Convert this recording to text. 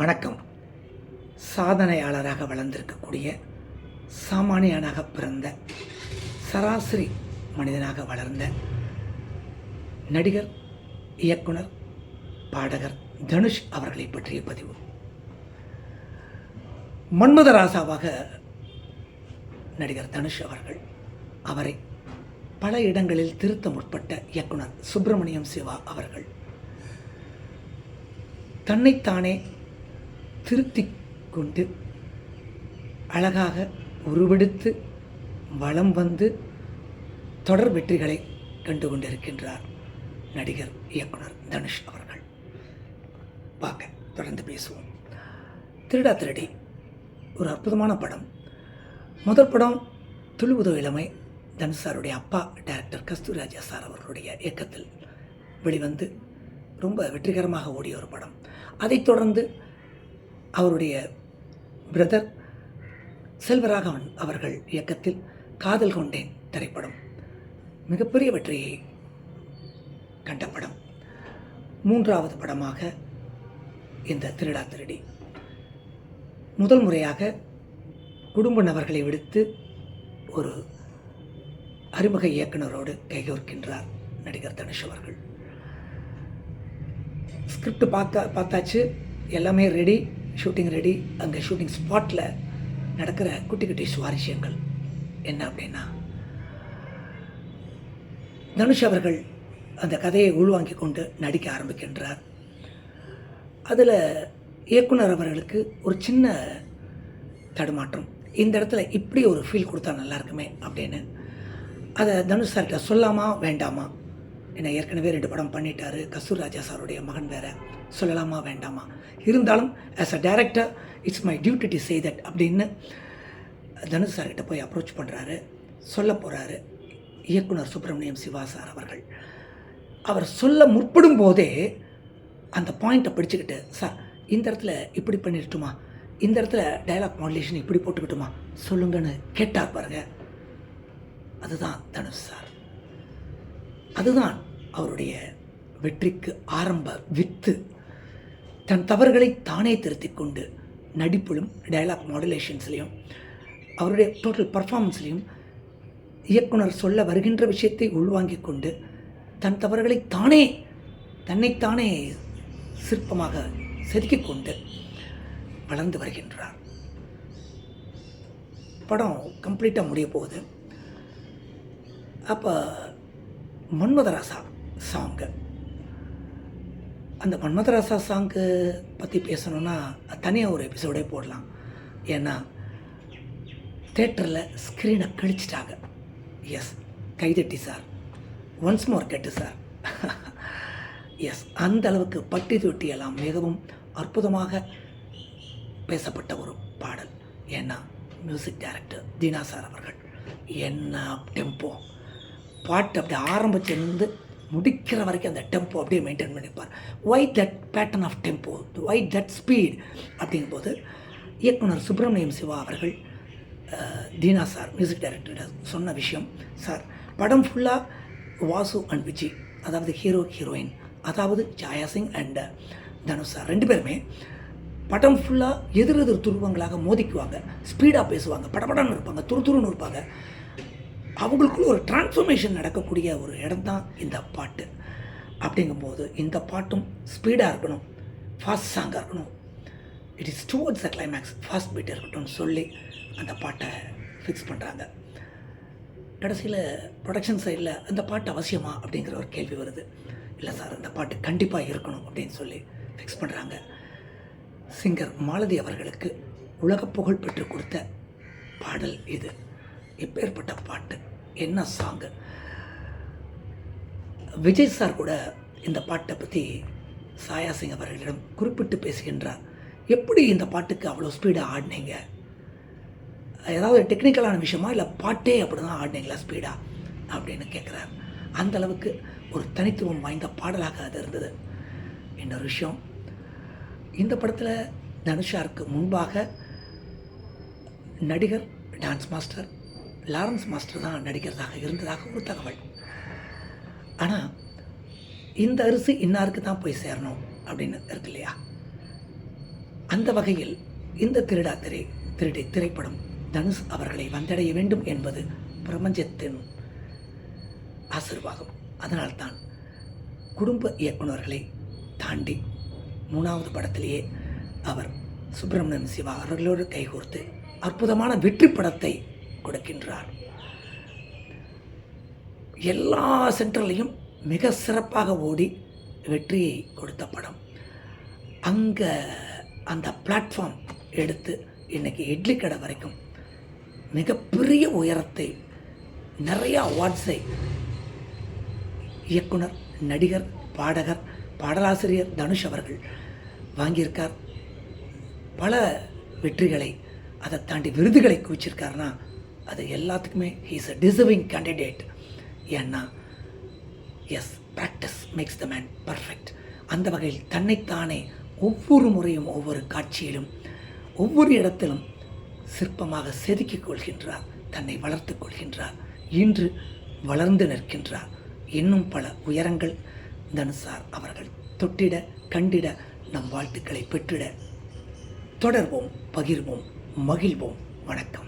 வணக்கம். சாதனையாளராக வளர்ந்திருக்கக்கூடிய சாமானியனாக பிறந்த சராசரி மனிதனாக வளர்ந்த நடிகர் இயக்குனர் பாடகர் தனுஷ் அவர்களை பற்றிய பதிவு. மன்மதராசாவாக நடிகர் தனுஷ் அவர்கள் அவரை பல இடங்களில் திருத்த முற்பட்ட இயக்குனர் சுப்பிரமணியம் சிவா அவர்கள் தன்னைத்தானே திருத்தி கொண்டு அழகாக உருவெடுத்து வளம் வந்து தொடர் வெற்றிகளை கண்டு கொண்டிருக்கின்றார் நடிகர் இயக்குனர் தனுஷ் அவர்கள். பார்க்க தொடர்ந்து பேசுவோம். திருடா திருடி. ஒரு அற்புதமான படம். முதல் படம் துளுவுதோ இளமை. தனுஷ் சாருடைய அப்பா டைரக்டர் கஸ்தூராஜா சார் அவர்களுடைய இயக்கத்தில் வெளிவந்து ரொம்ப வெற்றிகரமாக ஓடிய ஒரு படம். அதைத் தொடர்ந்து அவருடைய பிரதர் செல்வராகவன் அவர்கள் இயக்கத்தில் காதல் கொண்டேன் திரைப்படம். மிகப்பெரிய வெற்றியை கண்ட படம். மூன்றாவது படமாக இந்த திருடா திருடி. முதல் முறையாக குடும்ப நபர்களை விடுத்து ஒரு அறிமுக இயக்குனரோடு கைகோர்க்கின்றார் நடிகர் தனுஷ் அவர்கள். ஸ்கிரிப்ட் பார்த்தா பார்த்தாச்சு. எல்லாமே ரெடி ஷூட்டிங் ரெடி. அங்கே ஷூட்டிங் ஸ்பாட்டில் நடக்கிற குட்டி குட்டி சுவாரஸ்யங்கள். என்ன அப்படின்னா தனுஷ் அவர்கள் அந்த கதையை உள்வாங்கிக் கொண்டு நடிக்க ஆரம்பிக்கின்றார். அதில் இயக்குனர் அவர்களுக்கு ஒரு சின்ன தடுமாற்றம். இந்த இடத்துல இப்படி ஒரு ஃபீல் கொடுத்தா நல்லா இருக்குமே அப்படின்னு. அதை தனுஷ் சார்கிட்ட சொல்லாமா வேண்டாமா? ஏன்னா ஏற்கனவே ரெண்டு படம் பண்ணிட்டாரு. கஸ்தூர் ராஜா சாருடைய மகன் வேற. சொல்லலாமா வேண்டாமா? இருந்தாலும் as a director it's my duty to say that அப்படின்னு தனுஷ் சார்கிட்ட போய் அப்ரோச் பண்ணுறாரு சொல்ல போகிறாரு இயக்குனர் சுப்பிரமணியம் சிவா சார் அவர்கள். அவர் சொல்ல முற்படும் போதே அந்த பாயிண்ட்டை பிடிச்சிக்கிட்டு சார் இந்த இடத்துல இப்படி பண்ணிடட்டுமா இந்த இடத்துல டயலாக் மாடுலேஷன் இப்படி போட்டுக்கிட்டுமா? சொல்லுங்கன்னு கேட்டார் பாருங்க. அதுதான் தனுஷ் சார் அதுதான் அவருடைய வெற்றிக்கு ஆரம்ப வித்து. தன் தவறுகளை தானே திருத்தி கொண்டு நடிப்பிலும் டயலாக் மாடுலேஷன்ஸ்லையும் அவருடைய டோட்டல் பர்ஃபார்மன்ஸ்லையும் இயக்குனர் சொல்ல வருகின்ற விஷயத்தை உள்வாங்கிக் கொண்டு தன் தவறுகளை தானே தன்னைத்தானே சிற்பமாக செதுக்கிக் கொண்டு வளர்ந்து வருகின்றார். படம் கம்ப்ளீட்டாக முடிய போகுது. அப்போ மன்மதராசா சாங்கு அந்த மன்மதராசா சாங்கு பற்றி பேசணுன்னா தனியாக ஒரு எபிசோடே போடலாம். ஏன்னா தேட்டரில் ஸ்க்ரீனை கழிச்சிட்டாங்க. எஸ் கைதட்டி சார் ஒன்ஸ் மோர் கெட்டு சார் எஸ் அந்த அளவுக்கு பட்டி தொட்டியெல்லாம் மிகவும் அற்புதமாக பேசப்பட்ட ஒரு பாடல். ஏன்னா மியூசிக் டைரக்டர் தீனா சார் அவர்கள். என்ன டெம்போ பாட்டு அப்படி ஆரம்பிச்சிருந்து முடிக்கிற வரைக்கும் அந்த டெம்போ அப்படியே maintain பண்ணிப்பார் why that pattern of tempo why that speed அப்படிங்கும்போது இயக்குனர் சுப்பிரமணியம் சிவா அவர்கள் தீனா சார் மியூசிக் டைரக்டர் சொன்ன விஷயம் சார் படம் ஃபுல்லாக வாசு அண்ட் விஜய் அதாவது ஹீரோ ஹீரோயின் அதாவது ஜாயா சிங் அண்ட் தனுஷ் சார் ரெண்டு பேருமே படம் ஃபுல்லாக எதிர் எதிர் துருவங்களாக மோதிக்குவாங்க ஸ்பீடாக பேசுவாங்க படபடன்னு இருப்பாங்க துரு துருன்னு இருப்பாங்க. அவங்களுக்குள்ள ஒரு டிரான்ஸ்ஃபர்மேஷன் நடக்கக்கூடிய ஒரு இடம் தான் இந்த பாட்டு. அப்படிங்கும்போது இந்த பாட்டும் ஸ்பீடாக இருக்கணும் ஃபாஸ்ட் சாங்காக இருக்கணும். It is towards the climax fast beat இருக்கட்டும்னு சொல்லி அந்த பாட்டை ஃபிக்ஸ் பண்ணுறாங்க கடைசியில் ப்ரொடக்ஷன் சைடில் அந்த பாட்டு அவசியமா அப்படிங்கிற ஒரு கேள்வி வருது. இல்லை சார் அந்த பாட்டு கண்டிப்பாக இருக்கணும் அப்படின்னு சொல்லி ஃபிக்ஸ் பண்ணுறாங்க சிங்கர் மாலதி அவர்களுக்கு உலக புகழ் பெற்று கொடுத்த பாடல் இது. எப்பேற்பட்ட பாட்டு என்ன சாங்கு விஜய் சார் கூட இந்த பாட்டை பற்றி சாயா சிங் அவர்களிடம் குறிப்பிட்டு பேசுகின்றார். எப்படி இந்த பாட்டுக்கு அவ்வளோ ஸ்பீடாக ஆடினீங்க? ஏதாவது டெக்னிக்கலான விஷயமா இல்லை பாட்டே அப்படி தான் ஆடினீங்களா ஸ்பீடாக அப்படின்னு கேட்குறார். அந்த அளவுக்கு ஒரு தனித்துவம் வாய்ந்த பாடலாக அது இருந்தது. இன்னொரு விஷயம் இந்த படத்தில் தனுஷாருக்கு முன்பாக நடிகர் டான்ஸ் மாஸ்டர் லாரன்ஸ் மாஸ்டர் தான் நடிக்கிறதாக இருந்ததாக ஒரு தகவல். ஆனால் இந்த அரிசி இன்னாருக்கு தான் போய் சேரணும் அப்படின்னு இருக்கு இல்லையா? அந்த வகையில் இந்த திருடா திரை திருடி திரைப்படம் தனுஷ் அவர்களை வந்தடைய வேண்டும் என்பது பிரபஞ்சத்தின் ஆசிர்வாதம். அதனால்தான் குடும்ப இயக்குனர்களை தாண்டி மூணாவது படத்திலேயே அவர் சுப்பிரமணியன் சிவா அவர்களோடு கைகோர்த்து அற்புதமான வெற்றி படத்தை கொடுக்கின்றார். எல்லா சென்டர்லையும் மிக சிறப்பாக ஓடி வெற்றியை கொடுத்த படம். அங்கே அந்த பிளாட்ஃபார்ம் எடுத்து இன்னைக்கு இட்லி கடை வரைக்கும் மிகப்பெரிய உயரத்தை நிறையா அவார்ட்ஸை இயக்குனர் நடிகர் பாடகர் பாடலாசிரியர் தனுஷ் அவர்கள் வாங்கியிருக்கார். பல வெற்றிகளை அதை தாண்டி விருதுகளை குவிச்சிருக்காருன்னா அது எல்லாத்துக்குமே ஹீஸ் அ டிசர்விங் கேண்டிடேட் ஏன்னா as practice makes the man perfect அந்த வகையில் தன்னைத்தானே ஒவ்வொரு முறையும் ஒவ்வொரு காட்சியிலும் ஒவ்வொரு இடத்திலும் சிற்பமாக செதுக்கிக் கொள்கின்றார் தன்னை வளர்த்துக் கொள்கின்றார் இன்று வளர்ந்து நிற்கின்றார். இன்னும் பல உயரங்கள் தனுசார் அவர்கள் தொட்டிட கண்டிட நம் வாழ்த்துக்களை பெற்றிட. தொடர்வோம் பகிர்வோம் மகிழ்வோம். வணக்கம்.